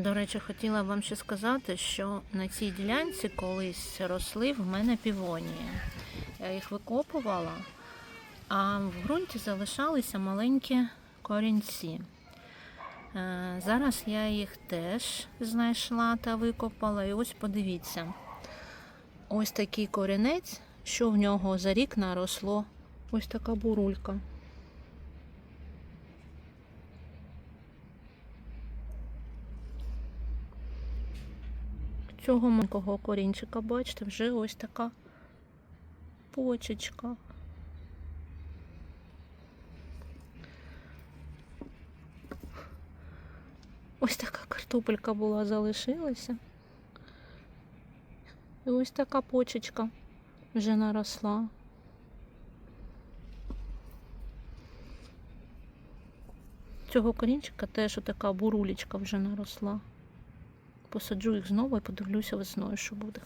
До речі, хотіла вам ще сказати, що на цій ділянці колись росли в мене півонії. Я їх викопувала, а в ґрунті залишалися маленькі корінці. Е, Зараз я їх теж знайшла та викопала. І ось подивіться, ось такий корінець, що в нього за рік наросло. Ось така бурулька. Цього маленького корінчика, бачите, вже ось така почечка. Ось така картопелька була, залишилася. І ось така почечка вже наросла. Цього корінчика теж така бурулечка вже наросла. Посаджу їх знову і подивлюся весною, що буде.